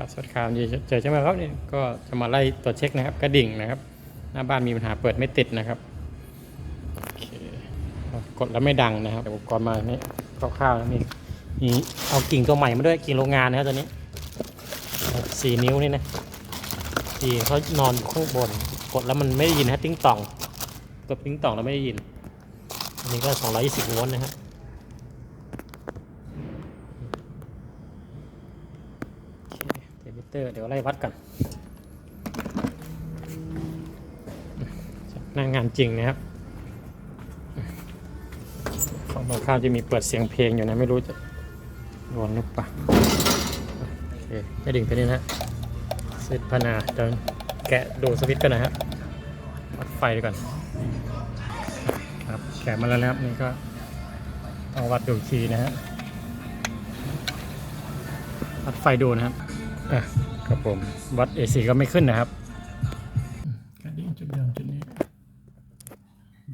ครับสวัสดีครับเจอใช่ไหมครับนี่ก็จะมาไล่ตรวจเช็คนะครับ กระดิ่งนะครับ หน้าบ้านมีปัญหาเปิดไม่ติดนะครับโอเคกดแล้วไม่ดังนะครับอุปกรณ์มานี่คร่าวๆนะมีมีเอากิ่งตัวใหม่มาด้วยกิ่งโรงงานนะครับตัวนี้สี่นิ้วนี่นะสี่เขานอนอยู่ข้างบน กดแล้วมันไม่ได้ยินฮะติ้งต่องกดติ้งต่องแล้วไม่ได้ยินอันนี้ก็220โวลต์นะครับ โอเค เตอร์เดี๋ยวไล่วัดกันหน้างานจริงนะครับของตรงข้ามจะมีเปิดเสียงเพลงอยู่นะ ไม่รู้จะโดนหรือเปล่าโอเคจะดิ่งไปนี่นะสวิตช์พนาเดินแกะดูสวิตช์กันนะฮะวัดไฟดูก่อนครับแกะมาแล้วนะครับนี่ก็ต้องวัดดูทีนะฮะวัดไฟดูนะครับ อะครับผมวัด AC ก็ไม่ขึ้นนะครับกระดิ่งจุดเดิมจุดนี้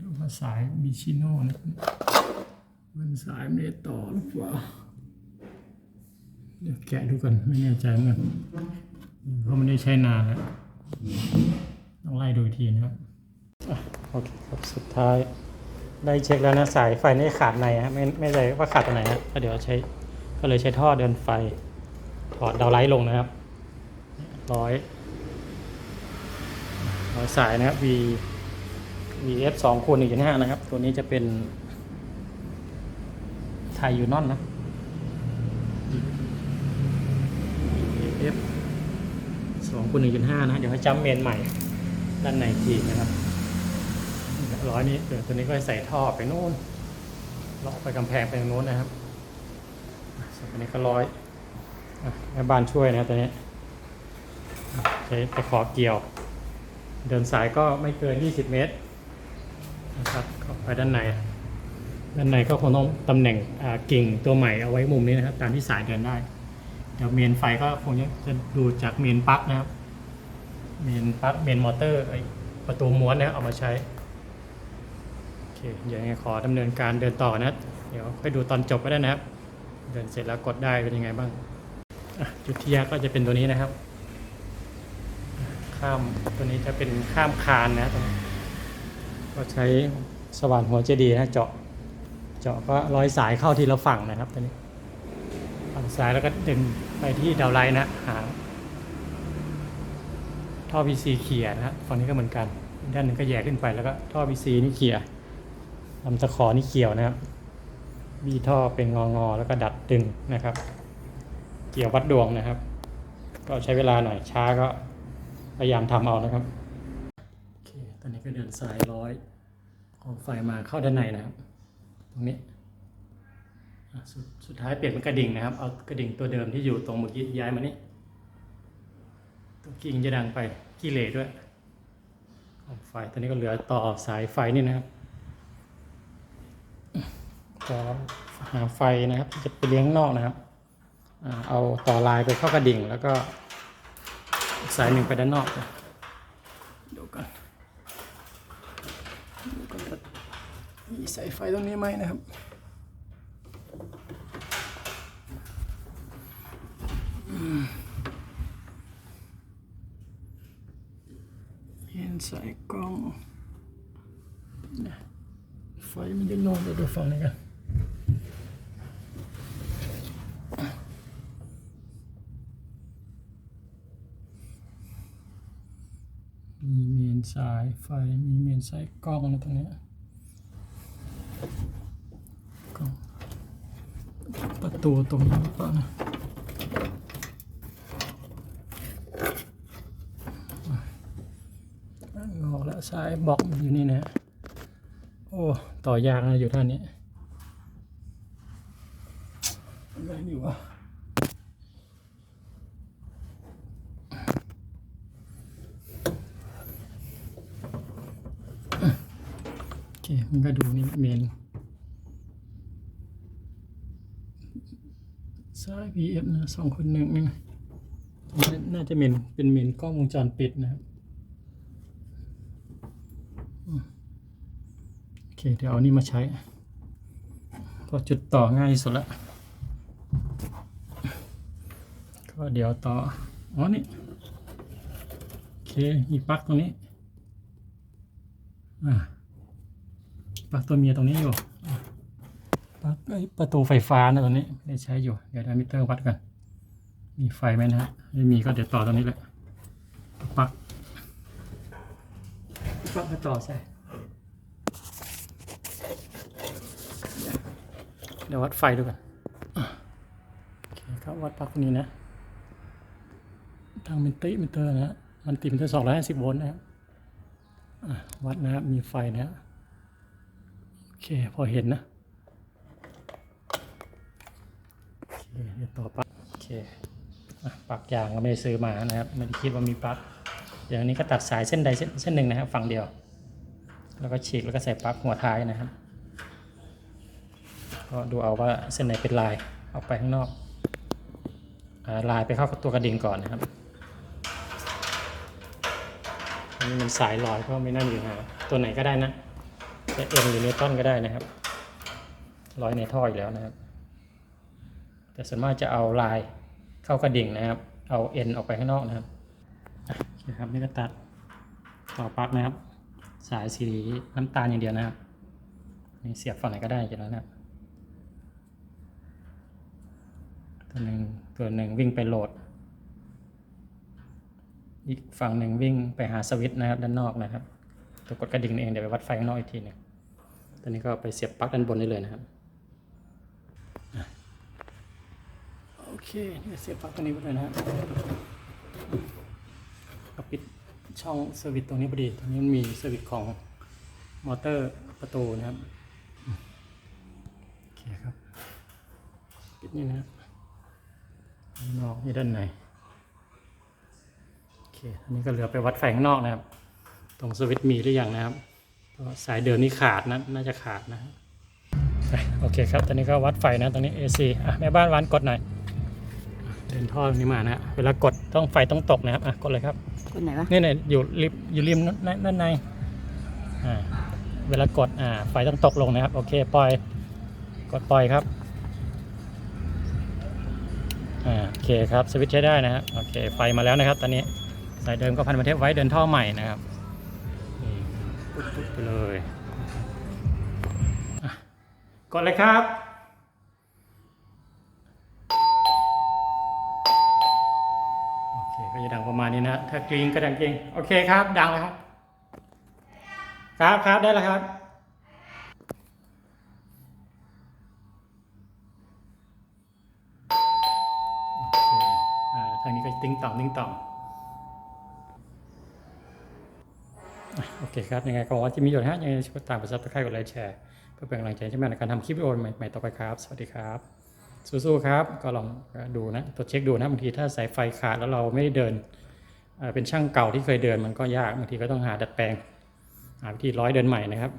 ดูว่าสายมิชิโน่นะมันสายไม่ได้ต่อหรือเปล่าเดี๋ยวแกะดูกันไม่แน่ใจเหมือนกันเพราะมันได้ใช้นานแล้วต้องไล่ดูทีนะครับอะโอเคครับสุดท้ายได้เช็คแล้วนะสายไฟนี่ขาดในฮะไม่ไม่ใจว่าขาดตรงไหนฮะก็เดี๋ยวใช้ก็เลยใช้ท่อเดินไฟ ถอดดาวไลท์ลงนะครับร้อยร้อยสายนะครับ V VF สองคูณหนึ่งจุดห้านะครับ ตัวนี้จะเป็นไทยูนอนนะ VF สองคูณหนึ่งจุดห้านะ เดี๋ยวให้จำเมนใหม่ ด้านในทีนะครับร้อยนี้เดี๋ยวตัวนี้ก็ใส่ท่อไปโน่นเลาะไปกำแพงไปตรงโน้นนะครับส่วนตัวนี้ก็ร้อย แม่บ้านช่วยนะตัวนี้ใช้ตะขอเกี่ยว เดินสายก็ไม่เกิน 20 เมตรนะครับเข้าไปด้านใน ด้านในก็คงต้องตำแหน่งกิ่งตัวใหม่เอาไว้มุมนี้นะครับ ตามที่สายเดินได้ เดี๋ยวเมนไฟก็คงจะดูจากเมนปลั๊กนะครับ เมนปลั๊กเมนมอเตอร์ประตูม้วนนะครับเอามาใช้โอเคเดี๋ยวยังไงขอดำเนินการเดินต่อนะ เดี๋ยวค่อยดูตอนจบก็ได้นะครับ เดินเสร็จแล้วกดได้เป็นยังไงบ้าง จุดที่ยากก็จะเป็นตัวนี้นะครับ ข้ามตัวนี้จะเป็นข้ามคานนะตัวนี้ก็ใช้สว่านหัวเจดีย์นะเจาะ เจาะก็ร้อยสายเข้าทีละฝั่งนะครับตัวนี้ฝั่งซ้ายแล้วก็ดึงไปที่ดาวไลน์นะหาท่อ VC เขี่ยนะฮะฝั่งนี้ก็เหมือนกัน ด้านหนึ่งก็แยกขึ้นไปแล้วก็ท่อ VC นี่เขี่ยลำตะขอนี่เกี่ยวนะครับบีท่อเป็นงองอๆแล้วก็ดัดดึงนะครับ เกี่ยววัดดวงนะครับ ก็ใช้เวลาหน่อยช้าก็พยายามทำเอานะครับโอเคตอนนี้ก็เดินสายร้อยของไฟมาเข้าด้านในนะครับ ตรงนี้สดสุดท้ายเปลี่ยนเป็นกระดิ่งนะครับ เอากระดิ่งตัวเดิมที่อยู่ตรงเมื่อกี้ย้ายมานี่ตัวกิ่งจะดังไปกี้เลด้วยของไฟตอนนี้ก็เหลือต่อสายไฟนี่นะครับจะหาไฟนะครับจะไปเลี้ยงนอกนะครับ เอาต่อลายไปเข้ากระดิ่ง แล้วก็สายหนึ่งไปด้านนอกดูกันดูกันว่ามีสายไฟตรงนี้ไหมนะครับเห็นสายกล้องนไฟมันจะนอนไปดูฝั่งนี้กันมีเมน สายไฟมีเมนสายกล้องนะตรงเนี้ยกล้องประตูตรงนี้หรือเปล่านะอะงอกแล้วสายบล็อกอยู่นี่นะโอ้ ต่อยางนะอยู่ท่านนี้อะไรอยู่วะโอเค มันก็ดูนี่เมนซ้าย VF นะสองคนหนึ่งนี่น่าจะเมนเป็นเมนกล้องวงจรปิดนะครับโอเค เดี๋ยวเอานี่มาใช้พอจุดต่อง่ายสุดละก็เดี๋ยวต่อ อ๋อ นี่ โอเค มีปลั๊กตรงนี้ อ่า ปลั๊กตัวเมียตรงนี้อยู่ปลั๊กไอ้ประตูไฟฟ้านะตรงนี้ได้ใช้อยู่ เดี๋ยวเอามิเตอร์วัดกันมีไฟไหมนะฮะไม่มีก็เดี๋ยวต่อตรงนี้แหละปลั๊กปลั๊กมาต่อใช่เดี๋ยววัดไฟดูกันโอเคครับวัดปลั๊กตรงนี้นะ ทางมิติมิเตอร์นะฮะมันติมิเตอร์สองร้อยห้าสิบโวลต์นะครับอะวัดนะครับมีไฟนะฮะโอเค พอเห็นนะ โอเคเดี๋ยวต่อปลั๊กโอเคปลั๊กยางก็ไม่ได้ซื้อมานะครับ ไม่ได้คิดว่ามีปลั๊กอย่างนี้ก็ตัดสายเส้นใดเส้นหนึ่งนะครับ ฝั่งเดียว แล้วก็ฉีกแล้วก็ใส่ปลั๊กหัวท้ายนะครับ ก็ดูเอาว่าเส้นไหนเป็นลายออกไปข้างนอกลายไปเข้ากับตัวกระดิ่งก่อนนะครับอันนี้มันสายลอยก็ไม่นั่นอยู่นะตัวไหนก็ได้นะ จะเอ็นหรือนิวตันก็ได้นะครับลอยในท่ออยู่แล้วนะครับ แต่ส่วนมากจะเอาลายเข้ากระดิ่งนะครับ เอาเอ็นออกไปข้างนอกนะครับอะครับนี่ก็ตัดต่อปลั๊กนะครับ สายสีน้ำตาลอย่างเดียวนะครับนี่เสียบฝั่งไหนก็ได้อยู่แล้วนะครับตัวหนึ่งตัวหนึ่งวิ่งไปโหลด อีกฝั่งหนึ่งวิ่งไปหาสวิตช์นะครับ ด้านนอกนะครับ ตัวกดกระดิ่งเองเดี๋ยวไปวัดไฟข้างนอกอีกทีหนึง ตัวนี้ก็ไปเสียบปลั๊กด้านบนได้เลยนะครับอะโอเคนี่ก็เสียบปลั๊กตัวนี้ไปเลยนะครับก็ปิดช่องสวิตช์ตรงนี้พอดีตรงนี้มันมีสวิตช์ของมอเตอร์ประตูนะครับโอเคครับปิดนี่นะครับข้างนอกนี่ด้านในโอเคอันนี้ก็เหลือไปวัดไฟข้างนอกนะครับ ตรงสวิตช์มีหรือยังนะครับเพราะ สายเดิมนี่ขาดนะน่าจะขาดนะครับอะโอเคครับ ตอนนี้ก็วัดไฟนะตรงนี้ AC อะแม่บ้านวานกดหน่อยอะเดินท่อตรงนี้มานะฮะเวลากดต้องไฟต้องตกนะครับอะกดเลยครับคนไหนวะนี่เนี่ยอยู่ริมอยู่ริมด้านด้านในอ่าเวลากดอ่าไฟต้องตกลงนะครับ โอเคปล่อยกดปล่อยครับอ่าโอเคครับสวิตช์ใช้ได้นะฮะโอเคไฟมาแล้วนะครับ ตอนนี้สายเดิมก็พันประเทศไว้เดินท่อใหม่นะครับนี่ ปุ๊บไปเลยอะกดเลยครับโอเคก็จะดังประมาณนี้นะถ้ากริงก็ดังจริงโอเคครับ ดังแล้วครับ ครับครับได้แล้วครับอ่าทางนี้ก็ติ้งต่อมติ้งต่อม โอเคครับ ยังไงก็ว่าที่มีประโยชน์ฮะยังไงช่วยตามกดซับสไครต์กดไลค์แชร์ เพื่อเป็นกำลังใจใช่ไหมในการทำคลิปวิดีโอใหม่ๆต่อไปครับ สวัสดีครับ สู้ๆครับ ก็ลองดูนะตรวจเช็คดูนะบางทีถ้าสายไฟขาดแล้วเราไม่ได้เดินเอ่อเป็นช่างเก่าที่เคยเดินมันก็ยากบางทีก็ต้องหาดัดแปลง หาวิธีร้อยเดินใหม่นะครับ